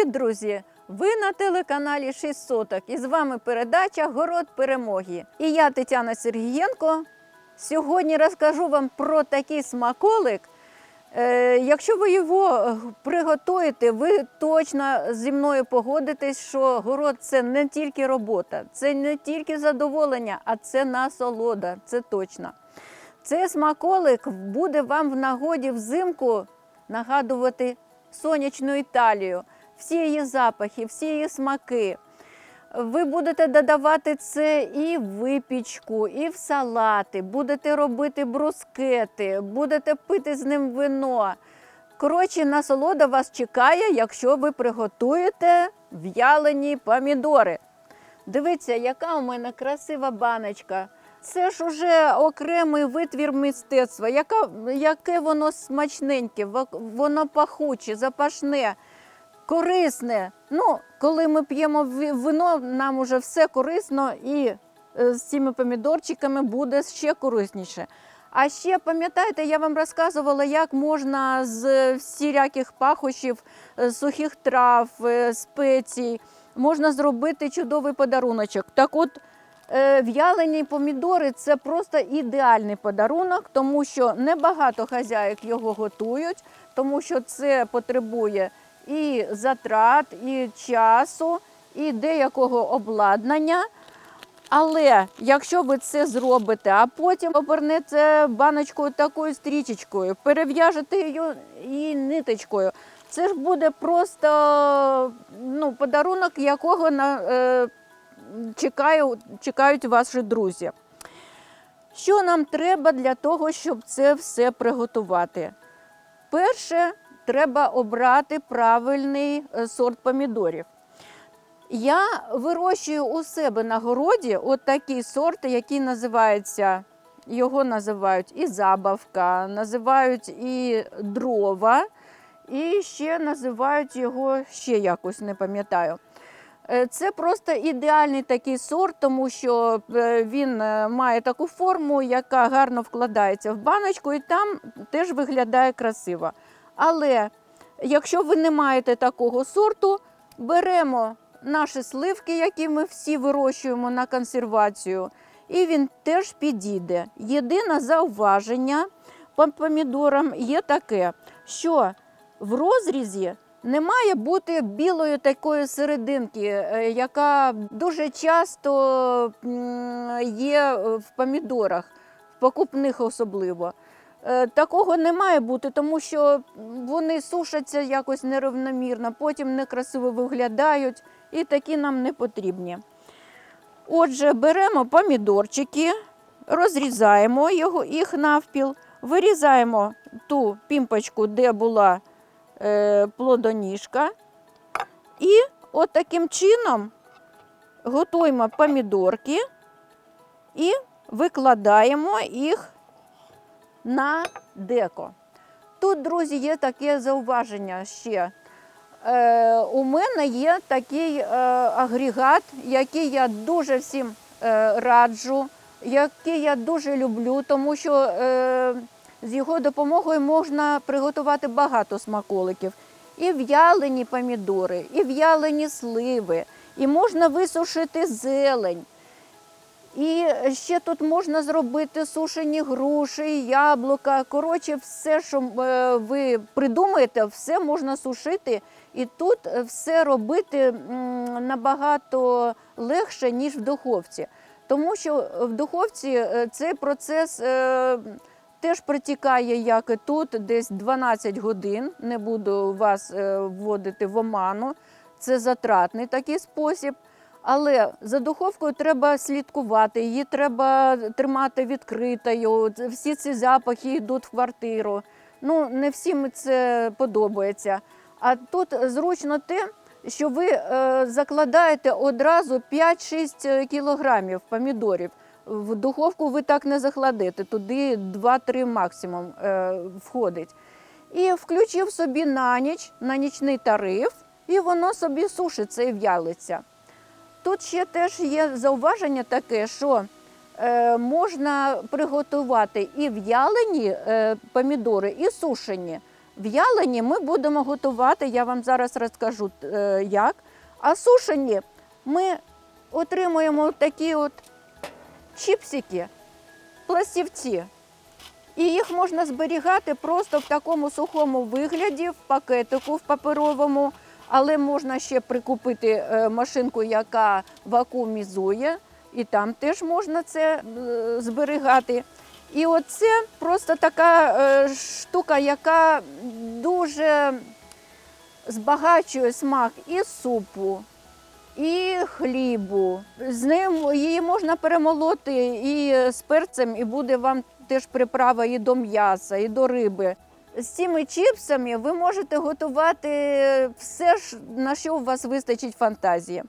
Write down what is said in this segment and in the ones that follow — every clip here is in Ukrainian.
Привіт, друзі! Ви на телеканалі 6 соток і з вами передача Город перемоги. І я Тетяна Сергієнко. Сьогодні розкажу вам про такий смаколик. Е, якщо ви його приготуєте, ви точно зі мною погодитесь, що город це не тільки робота, це не тільки задоволення, а це насолода. Це точно. Цей смаколик буде вам в нагоді взимку нагадувати сонячну Італію, всі її запахи, всі її смаки. Ви будете додавати це і в випічку, і в салати, будете робити брускети, будете пити з ним вино. Коротше, насолода вас чекає, якщо ви приготуєте в'ялені помідори. Дивіться, яка у мене красива баночка. Це ж уже окремий витвір мистецтва. Яка, яке воно смачненьке, воно пахуче, запашне, корисне. Ну, коли ми п'ємо вино, нам уже все корисно і е, з цими помідорчиками буде ще корисніше. А ще пам'ятаєте, я вам розказувала, як можна з всіляких пахощів, е, сухих трав, е, спецій, можна зробити чудовий подаруночок. Так от, в'ялені помідори це просто ідеальний подарунок, тому що небагато хазяїк його готують, тому що це потребує і затрат, і часу, і деякого обладнання. Але якщо ви це зробите, а потім обернете баночкою такою стрічечкою, перев'яжете її, ниточкою, це ж буде просто ну, подарунок, якого на, е, чекаю, чекають ваші друзі. Що нам треба для того, щоб це все приготувати? Перше, треба обрати правильний е, сорт помідорів. Я вирощую у себе на городі от такий сорт, який називається, його називають і забавка, називають і дрова, і ще називають його ще якось, не пам'ятаю. Е, Це просто ідеальний такий сорт, тому що е, він має таку форму, яка гарно вкладається в баночку, і там теж виглядає красиво. Але якщо ви не маєте такого сорту, беремо наші сливки, які ми всі вирощуємо на консервацію, і він теж підійде. Єдине зауваження по помідорам є таке, що в розрізі не має бути білої такої серединки, е, яка дуже часто є в помідорах, в покупних особливо. Е, Такого не має бути, тому що вони сушаться якось нерівномірно, потім некрасиво виглядають, і такі нам не потрібні. Отже, беремо помідорчики, розрізаємо його, їх навпіл, вирізаємо ту пімпочку, де була е, плодоніжка. І от таким чином готуємо помідорки і викладаємо їх на деко. Тут, друзі, є таке зауваження ще. Е, у мене є такий е, агрегат, який я дуже всім е, раджу, який я дуже люблю, тому що е, з його допомогою можна приготувати багато смаколиків. І в'ялені помідори, і в'ялені сливи, і можна висушити зелень. І ще тут можна зробити сушені груші, яблука. Коротше, все, що е, ви придумаєте, все можна сушити. І тут все робити набагато легше, ніж в духовці. Тому що в духовці е, цей процес е, теж протікає, як і тут, десь 12 годин. Не буду вас вводити в оману. Це затратний такий спосіб. Але за духовкою треба слідкувати, її треба тримати відкритою. Всі ці запахи йдуть в квартиру. Ну, не всім це подобається. А тут зручно те, що ви е, закладаєте одразу 5-6 кілограмів помідорів. В духовку ви так не закладете, туди 2-3 максимум е, входить. І включив собі на ніч, на нічний тариф, і воно собі сушиться і в'ялиться. Тут ще теж є зауваження таке, що е, можна приготувати і в'ялені е, помідори, і сушені. В'ялені ми будемо готувати, я вам зараз розкажу е, як. А сушені ми отримуємо такі от чіпсики, пластівці. І їх можна зберігати просто в такому сухому вигляді, в пакетику в паперовому, але можна ще прикупити е, машинку, яка вакуумізує, і там теж можна це е, зберігати. І оце просто така е, штука, яка дуже збагачує смак і супу, і хлібу. З ним її можна перемолоти і з перцем, і буде вам теж приправа і до м'яса, і до риби. З цими чіпсами ви можете готувати все, на що у вас вистачить фантазії.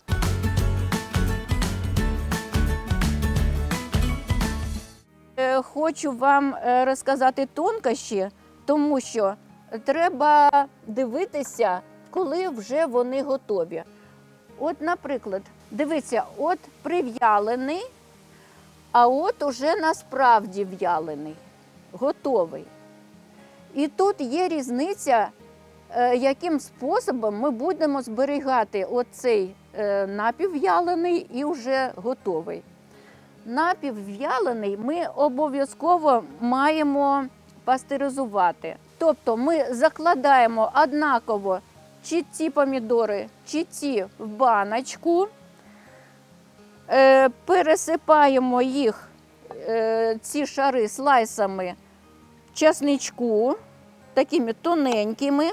Е, Хочу вам е, розказати тонкощі, тому що треба дивитися, коли вже вони готові. От, наприклад, дивіться, от прив'ялений, а от уже насправді в'ялений, готовий. І тут є різниця, е, яким способом ми будемо зберігати оцей е, напівв'ялений і вже готовий. Напівв'ялений ми обов'язково маємо пастеризувати. Тобто ми закладаємо однаково чи ці помідори, чи ці в баночку, е, пересипаємо їх, ці шари слайсами часничку, такими тоненькими.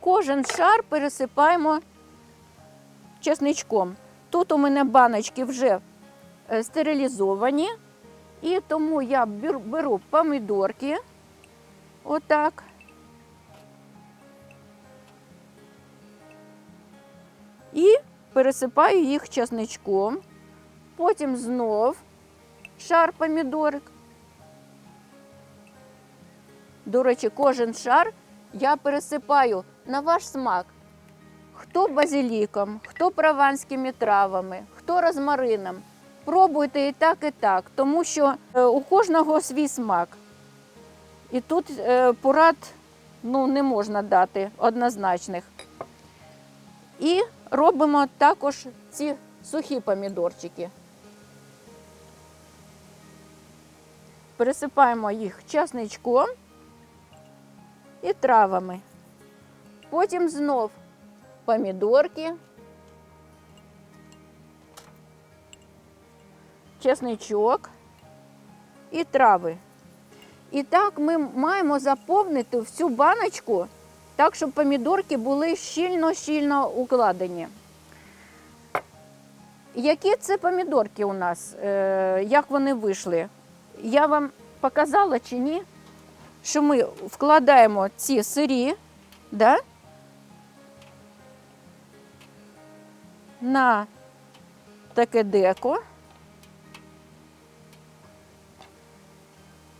Кожен шар пересипаємо чесничком. Тут у мене баночки вже е, стерилізовані, і тому я беру помідорки, отак. І пересипаю їх чесничком. Потім знов шар помідорик. До речі, кожен шар я пересипаю на ваш смак. Хто базиліком, хто прованськими травами, хто розмарином. Пробуйте і так, і так, тому що е, у кожного свій смак. І тут е, порад ну, не можна дати однозначних. І робимо також ці сухі помідорчики. Пересипаємо їх часничком і травами. Потім знов помідорки, чесничок і трави. І так ми маємо заповнити всю баночку так, щоб помідорки були щільно-щільно укладені. Які це помідорки у нас? Е, Як вони вийшли? Я вам показала чи ні, що ми вкладаємо ці сирі, да? на таке деко.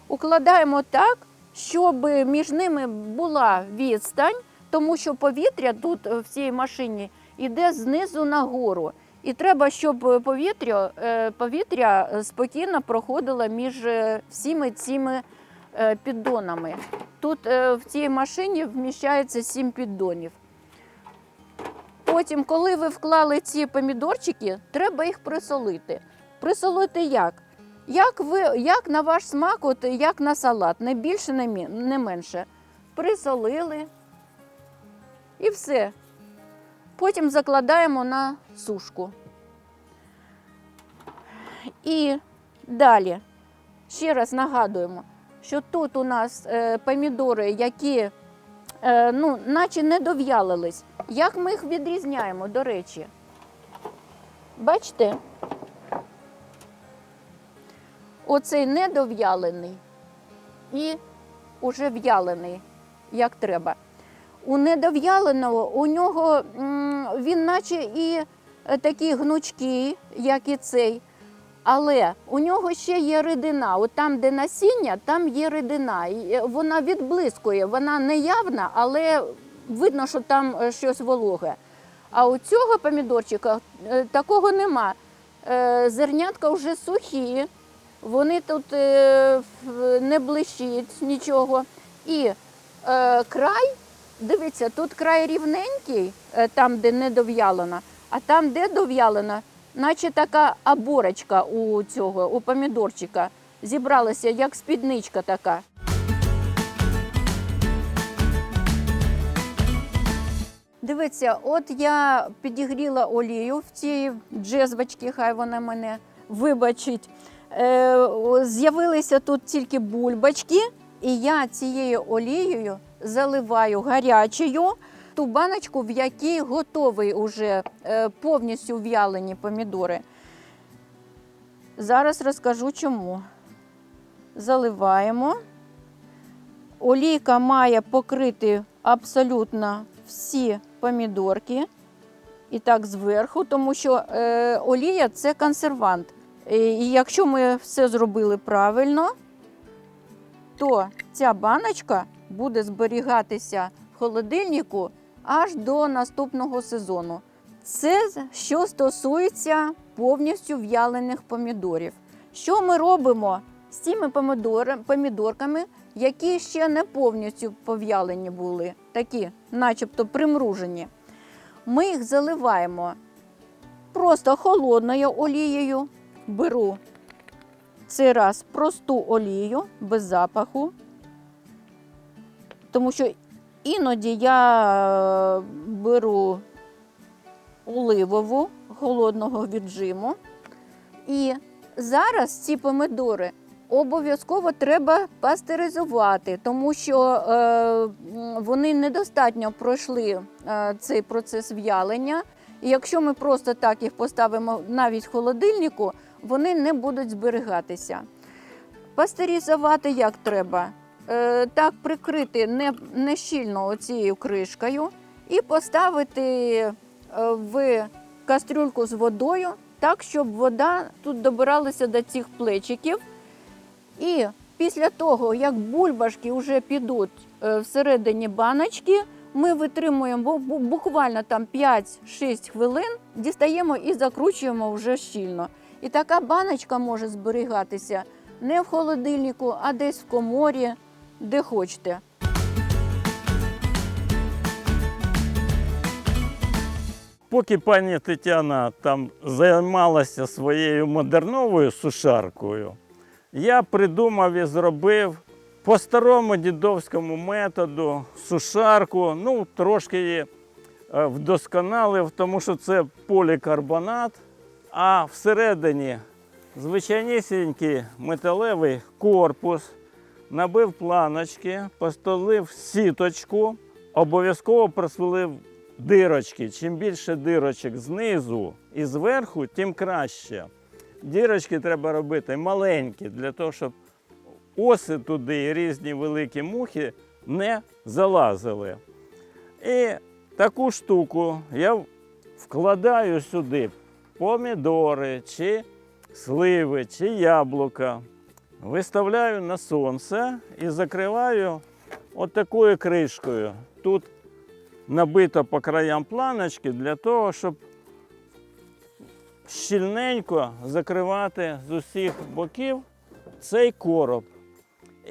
Укладаємо так, щоб між ними була відстань, тому що повітря тут в цій машині йде знизу нагору. І треба, щоб повітря, е, повітря спокійно проходило між е, всіми цими е, піддонами. Тут е, в цій машині вміщається 7 піддонів. Потім, коли ви вклали ці помідорчики, треба їх присолити. Присолити як? Як, ви, як на ваш смак, от як на салат, не більше, не менше. Присолили і все. Потім закладаємо на сушку. І далі ще раз нагадуємо, що тут у нас е, помідори, які е, ну, наче не дов'ялились. Як ми їх відрізняємо, до речі? Бачите? Оцей недов'ялений і уже в'ялений, як треба. У недов'яленого у нього він наче і е, такий гнучкий, як і цей. Але у нього ще є рідина. От там, де насіння, там є рідина. Е, вона відблискує, вона не явна, але видно, що там е, щось вологе. А у цього помідорчика такого нема. Зернятка вже сухі, вони тут не блищить нічого. І край, дивіться, тут край рівненький, е, там, де не дов'ялена, а там, де дов'ялена, наче така оборочка у цього, у помідорчика. Зібралася, як спідничка така. Дивіться, от я підігріла олію в цій джезвочці, хай вона мене вибачить. Е, з'явилися тут тільки бульбочки, і я цією олією заливаю гарячою ту баночку, в якій готові вже е, повністю в'ялені помідори. Зараз розкажу чому. Заливаємо. Олійка має покрити абсолютно всі помідорки. І так зверху, тому що е, олія це консервант. І, і якщо ми все зробили правильно, то ця баночка буде зберігатися в холодильнику аж до наступного сезону. Це що стосується повністю в'ялених помідорів. Що ми робимо з цими помідорками, які ще не повністю пов'ялені були, такі, начебто примружені? Ми їх заливаємо просто холодною олією. Беру цей раз просту олію без запаху, тому що іноді я е, беру оливову холодного віджиму. І зараз ці помидори обов'язково треба пастеризувати, тому що е, вони недостатньо пройшли е, цей процес в'ялення. І якщо ми просто так їх поставимо навіть в холодильнику, вони не будуть зберігатися. Пастеризувати як треба? Е, так прикрити не, не оцією кришкою і поставити е, в кастрюльку з водою, так, щоб вода тут добиралася до цих плечиків. І після того, як бульбашки вже підуть е, всередині баночки, ми витримуємо бу- бу- буквально там 5-6 хвилин, дістаємо і закручуємо вже щільно. І така баночка може зберігатися не в холодильнику, а десь в коморі, де хочете. Поки пані Тетяна там займалася своєю модерновою сушаркою, я придумав і зробив по старому дідовському методу сушарку. Ну, трошки її е, вдосконалив, тому що це полікарбонат, а всередині звичайнісінький металевий корпус, набив планочки, постелив сіточку, обов'язково просвілив дирочки. Чим більше дирочок знизу і зверху, тим краще. Дірочки треба робити маленькі, для того, щоб оси туди і різні великі мухи не залазили. І таку штуку я вкладаю сюди помідори, чи сливи, чи яблука. Виставляю на сонце і закриваю отакою кришкою. Тут набито по краям планочки для того, щоб щільненько закривати з усіх боків цей короб.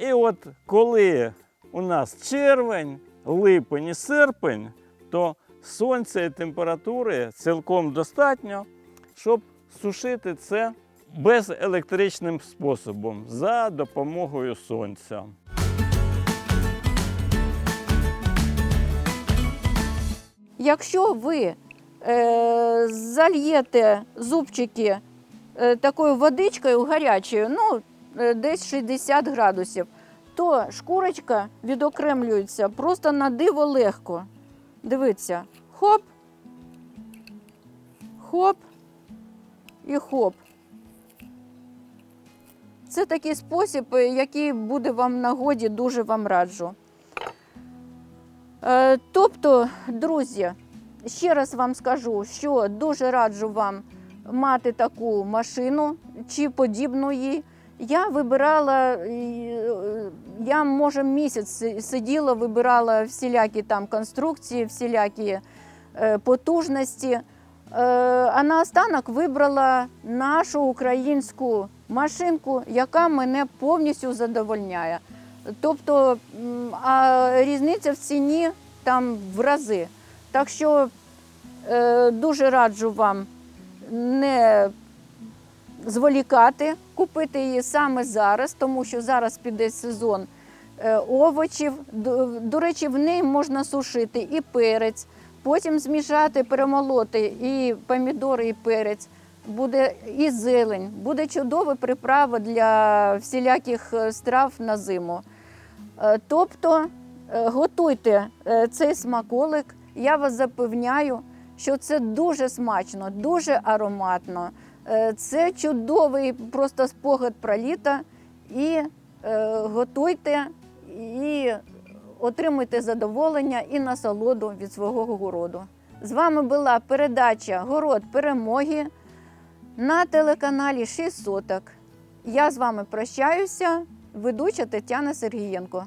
І от коли у нас червень, липень і серпень, то сонця і температури цілком достатньо, щоб сушити це безелектричним способом за допомогою сонця. Якщо ви е, зальєте зубчики е, такою водичкою гарячою, ну е, десь 60 градусів, то шкурочка відокремлюється просто на диво легко. Дивіться, хоп, хоп і хоп. Це такий спосіб, е, який буде вам нагоді, дуже вам раджу. Е, Тобто, друзі, ще раз вам скажу, що дуже раджу вам мати таку машину чи подібну їй. Я вибирала, е, я може місяць сиділа, вибирала всілякі там конструкції, всілякі потужності. Е, А наостанок вибрала нашу українську машинку, яка мене повністю задовольняє. Тобто а різниця в ціні там в рази. Так що е, дуже раджу вам не зволікати, купити її саме зараз, тому що зараз піде сезон е, овочів. До, до речі, в неї можна сушити і перець, потім змішати, перемолоти і помідори, і перець. Буде і зелень, буде чудова приправа для всіляких е, страв на зиму. Е, Тобто е, готуйте цей смаколик. Я вас запевняю, що це дуже смачно, дуже ароматно. Це чудовий просто спогад про літо. І готуйте і отримуйте задоволення і насолоду від свого городу. З вами була передача Город перемоги на телеканалі 6 соток. Я з вами прощаюся, ведуча Тетяна Сергієнко.